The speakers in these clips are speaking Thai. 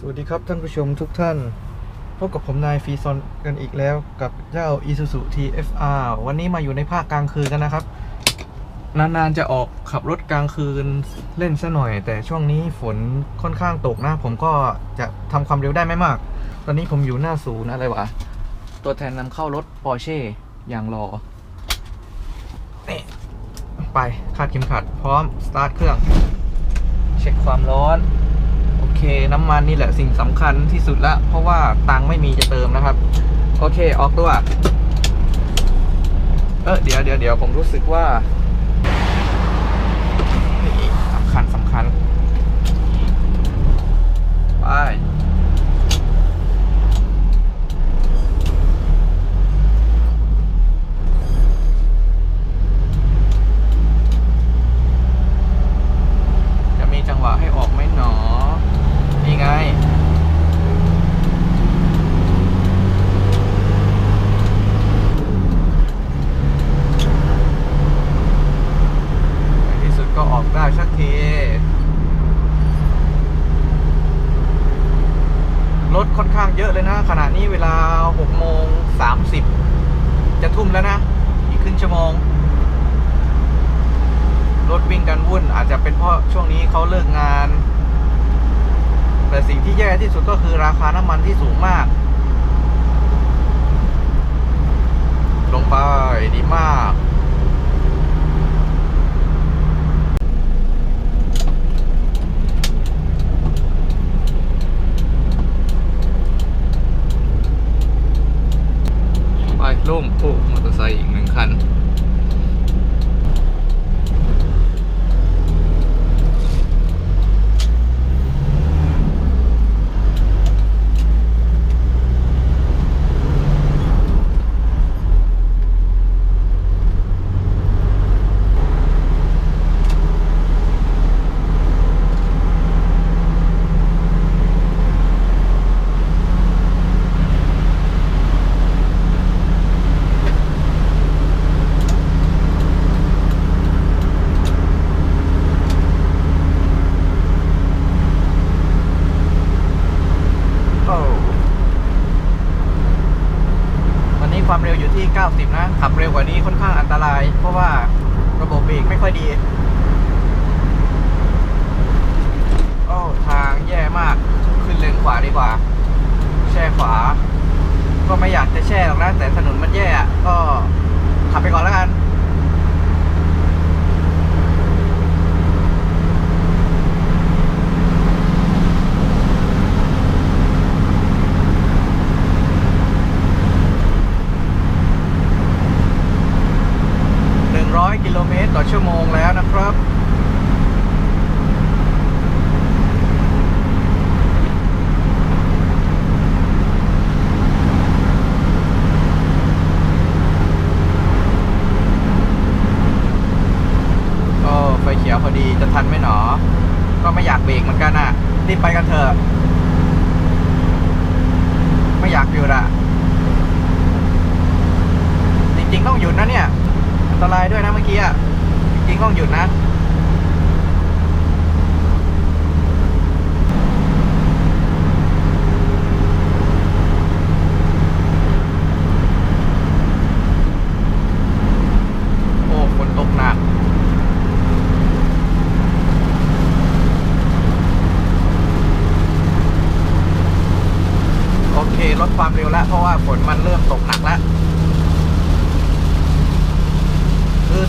สวัสดีครับท่านผู้ชมทุกท่าน พบกับผมนายฟีซอนกันอีกแล้วกับเจ้า Isuzu TFR วันนี้มาอยู่ในภาคกลางคืนกันนะครับ นานๆจะออกขับรถกลางคืนเล่นซะหน่อย แต่ช่วงนี้ฝนค่อนข้างตกนะ ผมก็จะทำความเร็วได้ไม่มาก ตอนนี้ผมอยู่หน้าศูนย์อะไรวะ ตัวแทนนำเข้ารถ Porsche อย่างรอนี่ไปคาดเข็มขัด พร้อมสตาร์ทเครื่อง เช็คความร้อน เค น้ำมันนี่แหละสิ่งสำคัญที่สุดละ เพราะว่าตังไม่มีจะเติมนะครับ โอเค ออกตัว เออเดี๋ยวเดี๋ยวเดี๋ยวผมรู้สึกว่าสำคัญสำคัญ ไป จะมีจังหวะให้ออกไหมหนอ นี่ไง ในที่สุด ก็ออกได้สักที รถค่อนข้างเยอะเลยนะ ขณะนี้เวลา6โมง30 จะทุ่มแล้วนะ อีกครึ่งชั่วโมง รถวิ่งกันวุ่นอาจจะเป็นเพราะช่วงนี้เขาเลิกงาน แต่สิ่งที่แย่ที่สุดก็คือราคาน้ำมันที่สูงมาก ลงไปดีมาก ไปล่มโไรอีกหนึ่งคัน โอ้วันนี้ความเร็วอยู่ที่ 90 นะ ขับเร็วกว่านี้ค่อนข้างอันตราย เพราะว่าระบบเบรกไม่ค่อยดี โอ้ ทางแย่มาก ขึ้นเลนขวาดีกว่า แช่ขวา ก็ไม่อยากจะแช่หรอกนะ แต่ถนนมันแย่อะก็ขับไปก่อนแล้วกัน 100 กิโลเมตรต่อชั่วโมงแล้วนะครับ ก็ไฟเขียวพอดีจะทันไหมหนอ ก็ไม่อยากเบรกเหมือนกันอะ รีบไปกันเถอะ ไม่อยากหยุดอะ จริงๆต้องหยุดนะเนี่ย อันตรายด้วยนะเมื่อกี้อะ กล้องหยุดนะ โอ้ฝนตกหนัก โอเค ลดความเร็วแล้ว เพราะว่าฝนมันเริ่มตกหนักแล้ว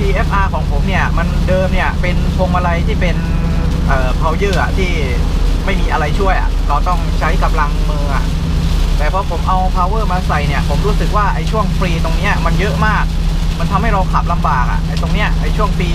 คือ TFR ของผมเนี่ย มันเดิมเนี่ย เป็นพวงมาลัยที่เป็นเอ่อ power อะที่ไม่มีอะไรช่วยอะเราต้องใช้กำลังมืออะแต่พอผมเอา power มาใส่เนี่ย ผมรู้สึกว่าไอ้ช่วงฟรีตรงเนี้ยมันเยอะมาก มันทำให้เราขับลำบากอะไอ้ตรงเนี้ยไอ้ช่วงฟรี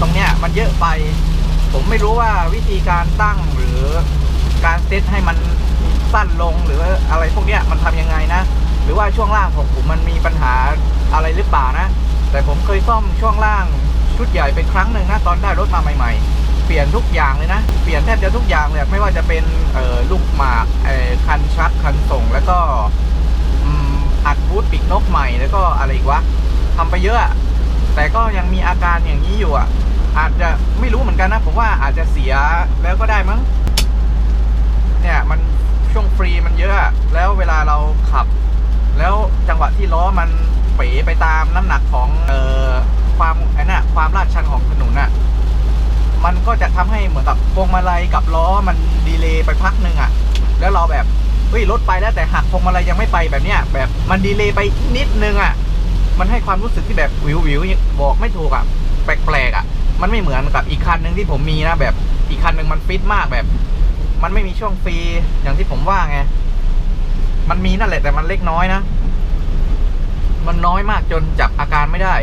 ตรงเนี้ยมันเยอะไป ผมไม่รู้ว่าวิธีการตั้งหรือการเซตให้มันสั้นลงหรืออะไรพวกเนี้ยมันทำยังไงนะ หรือว่าช่วงล่างของผมมันมีปัญหาอะไรหรือเปล่านะ แต่ผมเคยซ่อมช่วงล่างชุดใหญ่เป็นครั้งหนึ่งนะตอนได้รถมาใหม่ ๆ เปลี่ยนทุกอย่างเลยนะ เปลี่ยนแทบจะทุกอย่างเลยไม่ว่าจะเป็นลูกหมากคันชักคันส่งแล้วก็อัดบูทปีกนกใหม่แล้วก็อะไรอีกวะทำไปเยอะ แต่ก็ยังมีอาการอย่างนี้อยู่อะ อาจจะไม่รู้เหมือนกันนะผมว่าอาจจะเสียแล้วก็ได้มั้งเนี่ยมันช่วงฟรีมันเยอะ แล้วเวลาเราขับ แล้วจังหวะที่ล้อมัน เป๋ไปตามน้ำหนักของเอ่อความไอ้น่ะความลาดชันของถนนน่ะมันก็จะทำให้เหมือนกับพวงมาลัยกับล้อมันดีเลย์ไปพักหนึ่งอะ่ะ แล้วเราแบบเฮ้ยรถไปแล้วแต่หักพวงมาลัยยังไม่ไปแบบเนี้ยแบบมันดีเลย์ไปนิดนึงอะ่ะ มันให้ความรู้สึกที่แบบวิววิวบอกไม่ถูกอะ่ะ แปลกๆอะ่ะ มันไม่เหมือนกับอีกคันหนึ่งที่ผมมีนะแบบอีกคันหนึ่งมันฟิตมากแบบ มันไม่มีช่วงฟรีอย่างที่ผมว่าไงมันมีนั่นแหละแต่มันเล็กน้อยนะ มันน้อยมากจนจับอาการไม่ได้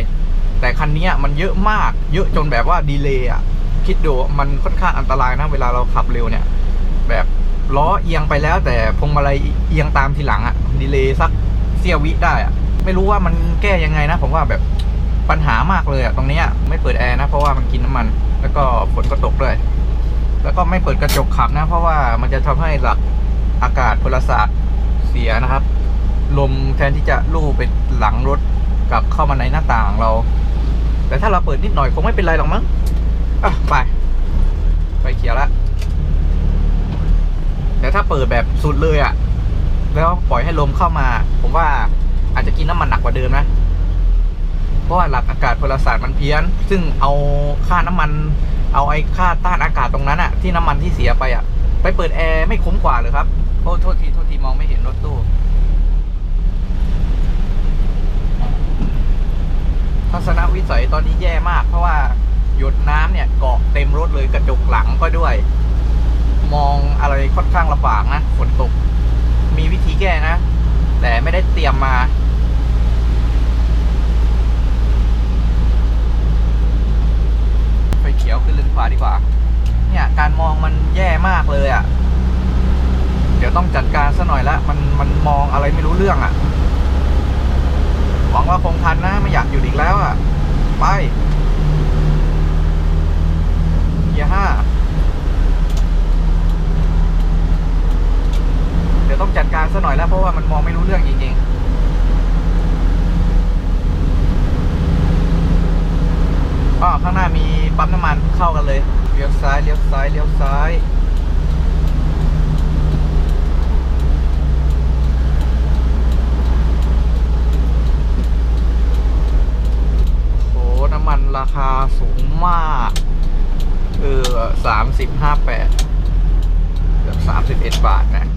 แต่คันนี้มันเยอะมาก เยอะจนแบบว่าดีเลย์อะ คิดดูมันค่อนข้างอันตรายนะ เวลาเราขับเร็วเนี่ย แบบล้อเอียงไปแล้ว แต่พวงมาลัยเอียงตามทีหลังอะ ดีเลย์สักเสี้ยววิได้อะ ไม่รู้ว่ามันแก้ยังไงนะ ผมว่าแบบปัญหามากเลยอะตรงนี้ไม่เปิดแอร์นะ เพราะว่ามันกินน้ำมัน แล้วก็ฝนก็ตกด้วย แล้วก็ไม่เปิดกระจกขับนะ เพราะว่ามันจะทำให้หลักอากาศพลศาสตร์เสียนะครับ ลมแทนที่จะลู่ไปหลังรถกลับเข้ามาในหน้าต่างเรา แต่ถ้าเราเปิดนิดหน่อยคงไม่เป็นไรหรอกมั้งอะไป ไปเขียวละแต่ถ้าเปิดแบบสุดเลยอะ่ะ แล้วปล่อยให้ลมเข้ามา ผมว่าอาจจะกินน้ำมันหนักกว่าเดิมนะ เพราะว่าหลักอากาศพลศาสตร์มันเพี้ยน ซึ่งเอาค่าน้ำมัน เอาไอ้ค่าต้านอากาศตรงนั้นอะที่น้ำมันที่เสียไปอะไปเปิดแอร์ไม่คุ้มกว่าเลยครับโทษโทษทีโทษทีมองไม่เห็นรถตู้ ทัศนวิสัยตอนนี้แย่มาก เพราะว่าหยดน้ำเนี่ยเกาะเต็มรถเลยกระจกหลังก็ด้วย มองอะไรค่อนข้างลำบากนะฝนตก มีวิธีแก้นะ แต่ไม่ได้เตรียมมาไฟเขียวขึ้นเลนขวาดีกว่า เนี่ยการมองมันแย่มากเลยอะ่ะ เดี๋ยวต้องจัดการซะหน่อยละมันมันมองอะไรไม่รู้เรื่องอะ่ะ วังว่าคงทันนะไม่อยากอยู่อีกแล้วอะ่ะ ไป เกียร์ห้าเดี๋ยวต้องจัดการซะหน่อยแล้วเพราะว่ามันมองไม่รู้เรื่องจริงๆอ๋อข้างหน้ามีปั๊มน้ำมันเข้ากันเลย เลี้ยวซ้าย เลี้ยวซ้าย เลี้ยวซ้าย โห น้ำมัน ราคาสูงมาก เออสามสิบห้าแปดเกือบสามสิบเอ็ดบาทนะ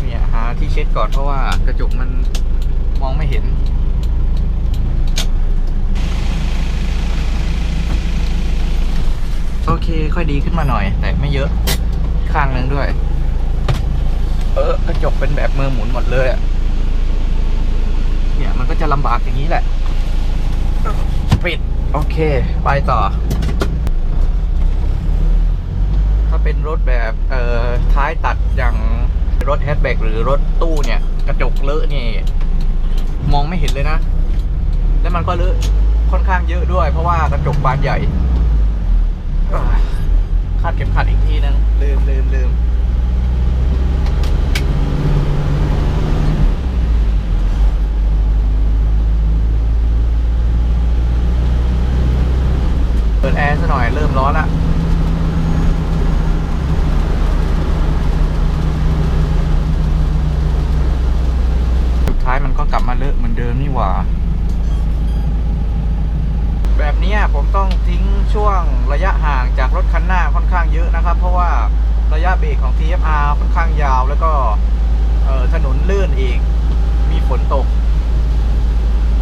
เนี่ยหาที่เช็ดก่อนเพราะว่ากระจกมันมองไม่เห็นโอเค ค่อยดีขึ้นมาหน่อย แต่ไม่เยอะ ข้างหนึงด้วย เออกระจกเป็นแบบมือหมุนหมดเลยอะเนี่ยมันก็จะลำบากอย่างนี้แหละ ปิด โอเค ไปต่อ ถ้าเป็นรถแบบเอ่อท้ายตัดอย่างรถแฮชแบ็กหรือรถตู้เนี่ย กระจกเลอะนี่ มองไม่เห็นเลยนะ แล้วมันก็เลอะค่อนข้างเยอะด้วย เพราะว่ากระจกบานใหญ่คาดเข็มขัดอีกทีนึงลืมลืมลืม เปิดแอร์ซะหน่อยเริ่มร้อนละสุดท้ายมันก็กลับมาเลอะเหมือนเดิมนี่หว่า แบบนี้ผมต้องทิ้งช่วงระยะห่างจากรถคันหน้าค่อนข้างเยอะนะครับ เพราะว่าระยะเบรกของ TFR ค่อนข้างยาวแล้วก็ถนนลื่นอีก มีฝนตก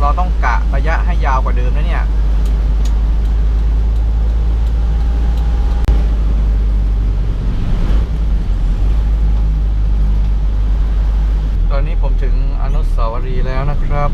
เราต้องกะระยะให้ยาวกว่าเดิมนะเนี่ย ต อนนี้ผมถึงอนุสาวรีย์แล้วนะครับ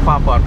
favor.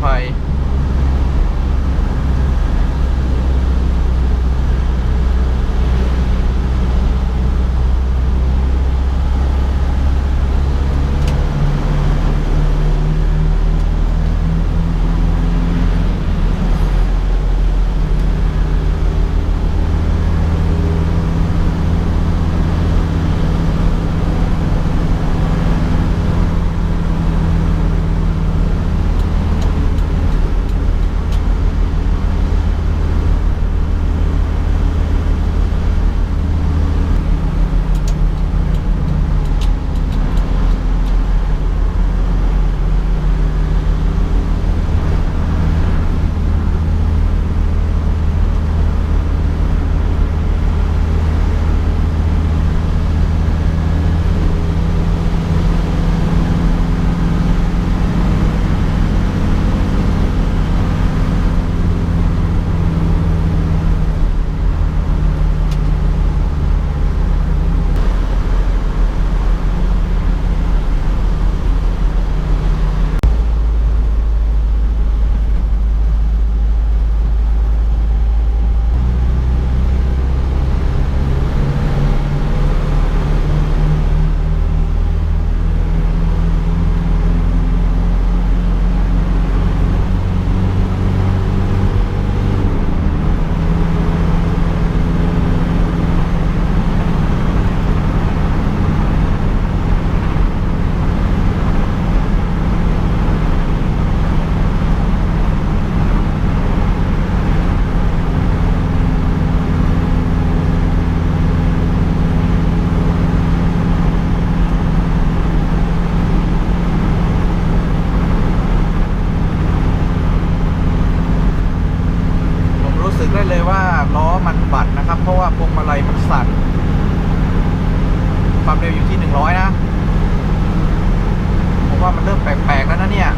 เริ่มแปลกๆแล้วนะเนี่ย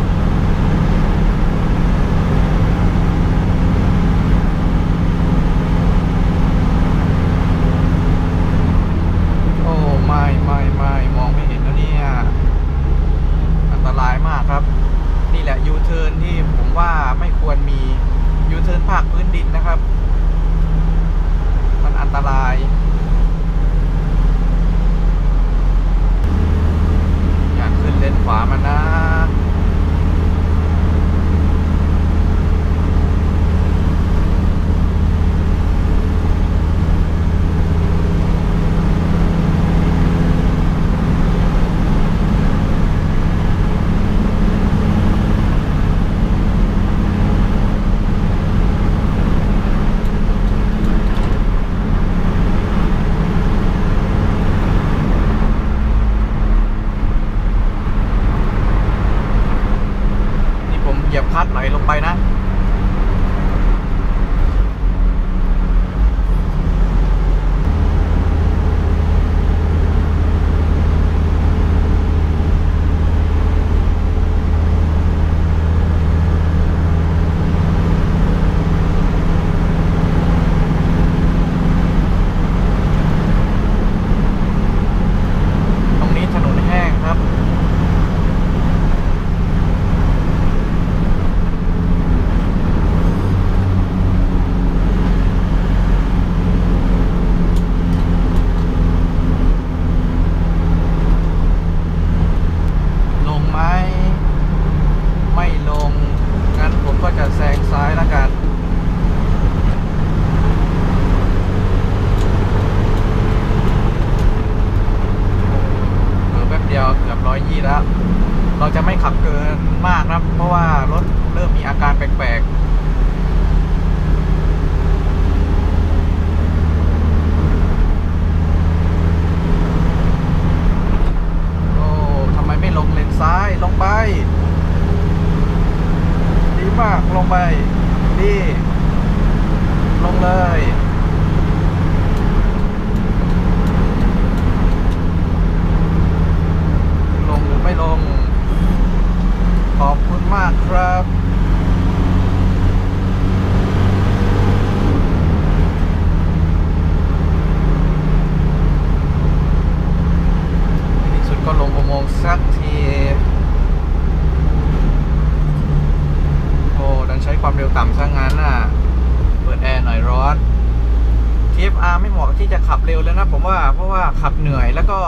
ขับเหนื่อย แล้วก็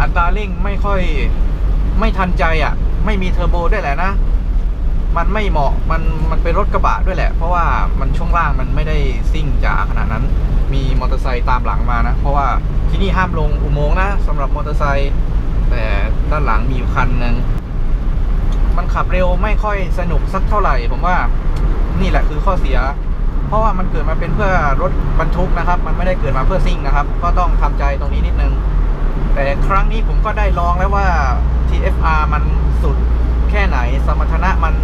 อัตราเร่งไม่ค่อยไม่ทันใจอะ่ะ ไม่มีเทอร์โบด้วยแหละนะ มันไม่เหมาะมันมันเป็นรถกระบะด้วยแหละ เพราะว่ามันช่วงล่างมันไม่ได้ซิ่งจ๋าขนาดนั้น มีมอเตอร์ไซค์ตามหลังมานะ เพราะว่าที่นี่ห้ามลงอุโมงค์นะสำหรับมอเตอร์ไซค์แต่ด้านหลังมีอยู่คันหนึ่งมันขับเร็วไม่ค่อยสนุกสักเท่าไหร่ ผมว่านี่แหละคือข้อเสีย เพราะว่ามันเกิดมาเป็นเพื่อรถบรรทุกนะครับ มันไม่ได้เกิดมาเพื่อซิ่งนะครับ ก็ต้องทำใจตรงนี้นิดนึง แต่ครั้งนี้ผมก็ได้ลองแล้วว่า TFR มันสุดแค่ไหน สมรรถนะมัน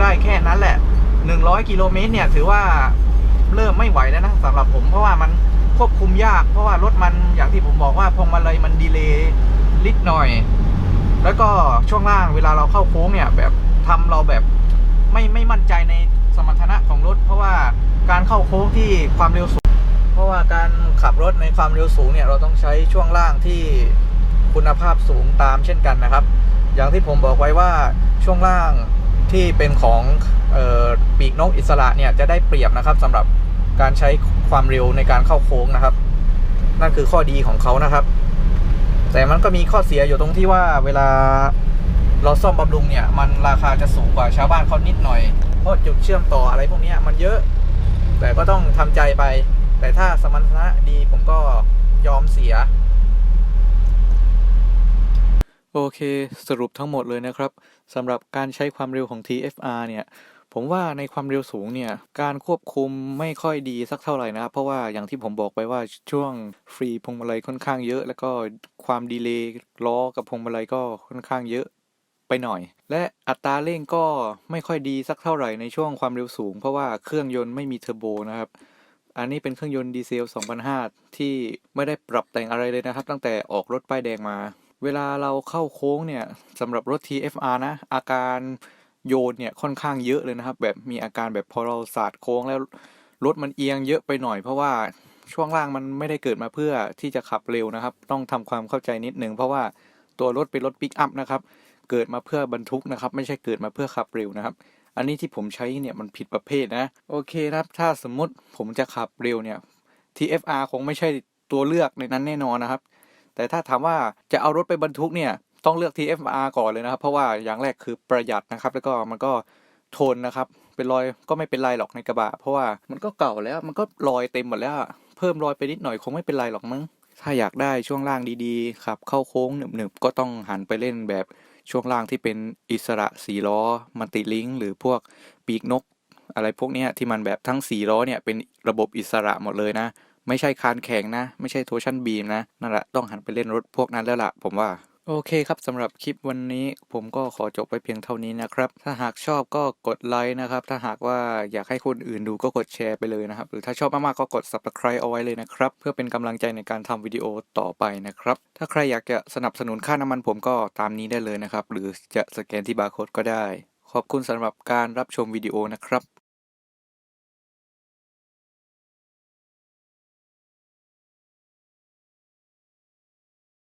ได้แค่นั้นแหละ 100 กิโลเมตรเนี่ยถือว่าเริ่มไม่ไหวแล้วนะสำหรับผมเพราะว่ามันควบคุมยาก เพราะว่ารถมันอย่างที่ผมบอกว่าพวงมาลัยมันดีเลย์ลิดหน่อย แล้วก็ช่วงล่างเวลาเราเข้าโค้งเนี่ยแบบทำเราแบบไม่ไม่มั่นใจในสมรรถนะของรถ เพราะว่า การเข้าโค้งที่ความเร็วสูง เพราะว่าการขับรถในความเร็วสูงเนี่ยเราต้องใช้ช่วงล่างที่คุณภาพสูงตามเช่นกันนะครับ อย่างที่ผมบอกไว้ว่าช่วงล่างที่เป็นของออปีกนกอิสระเนี่ยจะได้เปรียบนะครับสำหรับการใช้ความเร็วในการเข้าโค้งนะครับ นั่นคือข้อดีของเขานะครับ แต่มันก็มีข้อเสียอยู่ตรงที่ว่าเวลาเราซ่อมบำรุงเนี่ยมันราคาจะสูงกว่าชาวบ้านเขานิดหน่อยเพราะจุดเชื่อมต่ออะไรพวกนี้มันเยอะ แต่ก็ต้องทำใจไป แต่ถ้าสมรรถนะดีผมก็ยอมเสีย โอเค สรุปทั้งหมดเลยนะครับสำหรับการใช้ความเร็วของ TFR เนี่ย ผมว่าในความเร็วสูงเนี่ย การควบคุมไม่ค่อยดีสักเท่าไหร่นะครับเพราะว่าอย่างที่ผมบอกไปว่าช่วงฟรีพวงมาลัยค่อนข้างเยอะ แล้วก็ความดีเลย์ล้อกับพวงมาลัยก็ค่อนข้างเยอะ ไปหน่อย และอัตราเร่งก็ไม่ค่อยดีสักเท่าไหร่ในช่วงความเร็วสูง เพราะว่าเครื่องยนต์ไม่มีเทอร์โบนะครับ อันนี้เป็นเครื่องยนต์ดีเซล 2005 ที่ไม่ได้ปรับแต่งอะไรเลยนะครับ ตั้งแต่ออกรถป้ายแดงมา เวลาเราเข้าโค้งเนี่ยสำหรับรถ TFR นะ อาการโยนเนี่ยค่อนข้างเยอะเลยนะครับ แบบมีอาการแบบพอเราสาดโค้งแล้วรถมันเอียงเยอะไปหน่อยเพราะว่าช่วงล่างมันไม่ได้เกิดมาเพื่อที่จะขับเร็วนะครับ ต้องทำความเข้าใจนิดนึงเพราะว่าตัวรถเป็นรถปิกอัพนะครับ เกิดมาเพื่อบรรทุกนะครับ ไม่ใช่เกิดมาเพื่อขับเร็วนะครับ อันนี้ที่ผมใช้เนี่ยมันผิดประเภทนะ โอเคนะครับ ถ้าสมมุติผมจะขับเร็วเนี่ย TFR คงไม่ใช่ตัวเลือกในนั้นแน่นอนนะครับ แต่ถ้าถามว่าจะเอารถไปบรรทุกเนี่ยต้องเลือก TFR ก่อนเลยนะครับ เพราะว่าอย่างแรกคือประหยัดนะครับ แล้วก็มันก็ทนนะครับ เป็นรอยก็ไม่เป็นไรหรอกในกระบะ เพราะว่ามันก็เก่าแล้วมันก็รอยเต็มหมดแล้ว เพิ่มรอยไปนิดหน่อยคงไม่เป็นไรหรอกมั้งถ้าอยากได้ช่วงล่างดีๆขับเข้าโค้งหนึบๆก็ต้องหันไปเล่นแบบ ช่วงล่างที่เป็นอิสระสีล้อมันติลิงหรือพวกปีกนก อะไรพวกนี้ที่มันแบบทั้งสีล้อเนี่ยเป็นระบบอิสระหมดเลยนะ ไม่ใช่คานแข็งนะ ไม่ใช่โทชั่นบีมนะนั่นแหละต้องหันไปเล่นรถพวกนั้นแล้วล่ะผมว่า โอเคครับสำหรับคลิปวันนี้ผมก็ขอจบไปเพียงเท่านี้นะครับ ถ้าหากชอบก็กดไลค์นะครับ ถ้าหากว่าอยากให้คนอื่นดูก็กดแชร์ไปเลยนะครับ หรือถ้าชอบมากๆก็กด subscribe เอาไว้เลยนะครับ เพื่อเป็นกำลังใจในการทำวิดีโอต่อไปนะครับ ถ้าใครอยากจะสนับสนุนค่าน้ำมันผมก็ตามนี้ได้เลยนะครับ หรือจะสแกนที่บาร์โค้ดก็ได้ ขอบคุณสำหรับการรับชมวิดีโอนะครับ